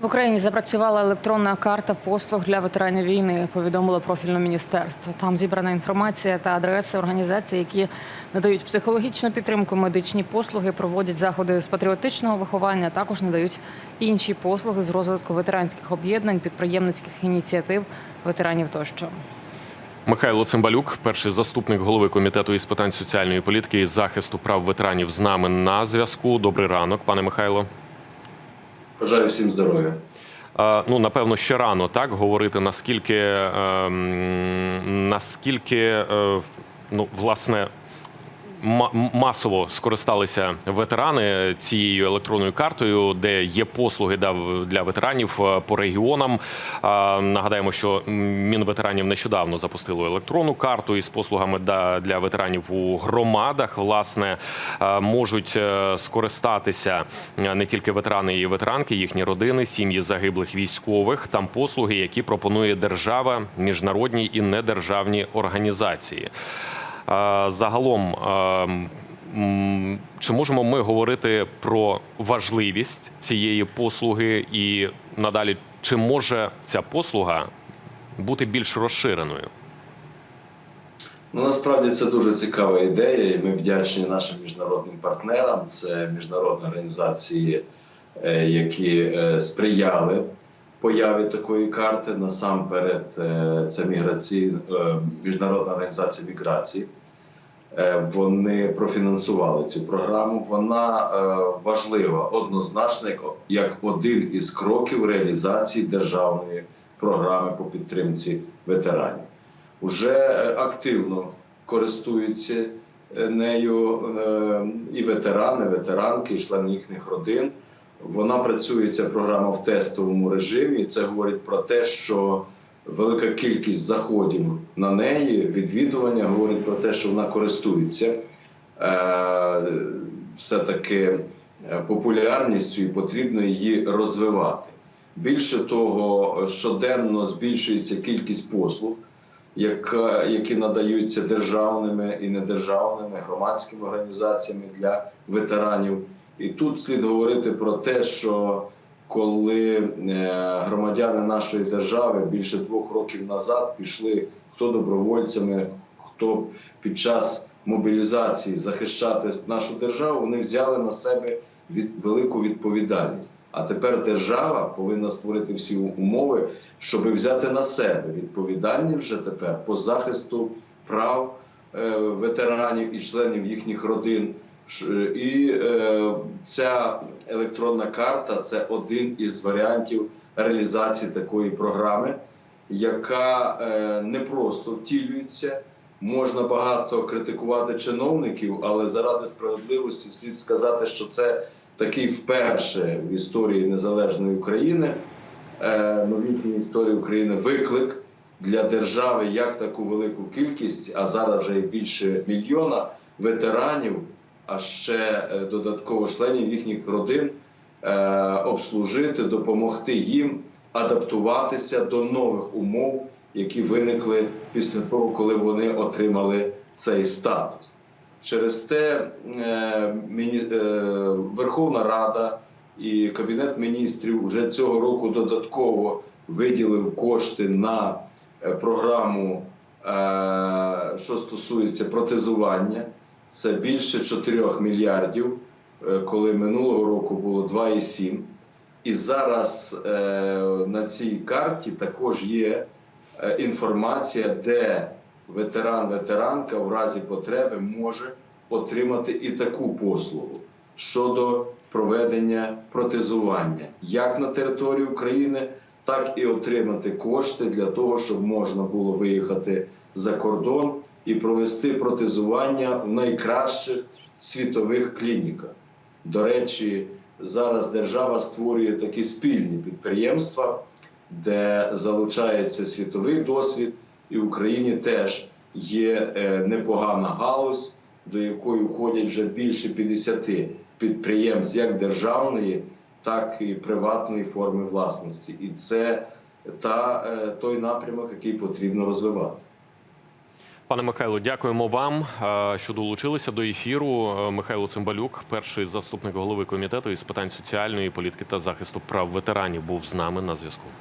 В Україні запрацювала електронна карта послуг для ветеранів війни. Повідомило профільне міністерство. Там зібрана інформація та адреси організацій, які надають психологічну підтримку, медичні послуги, проводять заходи з патріотичного виховання. Також надають інші послуги з розвитку ветеранських об'єднань, підприємницьких ініціатив, ветеранів тощо. Михайло Цимбалюк, перший заступник голови комітету із питань соціальної політики і захисту прав ветеранів з нами на зв'язку. Добрий ранок, пане Михайло. Бажаю всім здоров'я. Ну, напевно, ще рано так говорити, наскільки, ем, наскільки е, ну, власне, масово скористалися ветерани цією електронною картою, де є послуги для ветеранів е, по регіонам. Е, Нагадаємо, що Мінветеранів нещодавно запустило електронну карту із послугами для ветеранів у громадах. Власне, е, можуть скористатися не тільки ветерани і ветеранки, їхні родини, сім'ї загиблих військових. Там послуги, які пропонує держава, міжнародні і недержавні організації. Загалом, чи можемо ми говорити про важливість цієї послуги і надалі, чи може ця послуга бути більш розширеною? Ну насправді це дуже цікава ідея, і ми вдячні нашим міжнародним партнерам. Це міжнародні організації, е, які е, сприяли появі такої карти. Насамперед, е, це міграці... е, міжнародна організація міграції. Е, Вони профінансували цю програму. Вона важлива однозначно як- один із кроків реалізації державної програми по підтримці ветеранів. Уже активно користуються нею і ветерани, ветеранки, і члени їхніх родин. Вона працює ця програма в тестовому режимі. Це говорить про те, що велика кількість заходів на неї, відвідування говорить про те, що вона користується е, все-таки е, популярністю і потрібно її розвивати. Більше того, щоденно збільшується кількість послуг, які надаються державними і недержавними громадськими організаціями для ветеранів. І тут слід говорити про те, що коли е, громадяни нашої держави більше двох років назад пішли хто добровольцями, хто під час мобілізації захищати нашу державу, вони взяли на себе від велику відповідальність. А тепер держава повинна створити всі умови, щоб взяти на себе відповідальність вже тепер по захисту прав е, ветеранів і членів їхніх родин. Ш- І е, ця електронна карта це один із варіантів реалізації такої програми, яка е, не просто втілюється. Можна багато критикувати чиновників, але заради справедливості слід сказати, що це такий вперше в історії незалежної України, е, новітньої історії України виклик для держави як таку велику кількість, а зараз вже більше мільйона ветеранів, а ще е, додатково членів їхніх родин е, обслужити, допомогти їм адаптуватися до нових умов, які виникли після того, коли вони отримали цей статус. Через те е, Верховна Рада і Кабінет міністрів вже цього року додатково виділив кошти на програму, що стосується протезування. Це більше 4 мільярдів, е, коли минулого року було 2,7. І зараз е, на цій карті також є е, інформація, де ветеран, ветеранка в разі потреби може отримати і таку послугу щодо проведення протезування як на території України, так і отримати кошти для того, щоб можна було виїхати за кордон і провести протезування в найкращих світових клініках. До речі, зараз держава створює такі спільні підприємства, де залучається світовий досвід, і в Україні теж є е, непогана галузь, до якої входять вже більше 50 підприємств, як державної, так і приватної форми власності. І це та, е, той напрямок, який потрібно розвивати. Пане Михайло, дякуємо вам, е, що долучилися до ефіру. Е, Михайло Цимбалюк, перший заступник голови комітету із питань соціальної політики та захисту прав ветеранів, був з нами на зв'язку.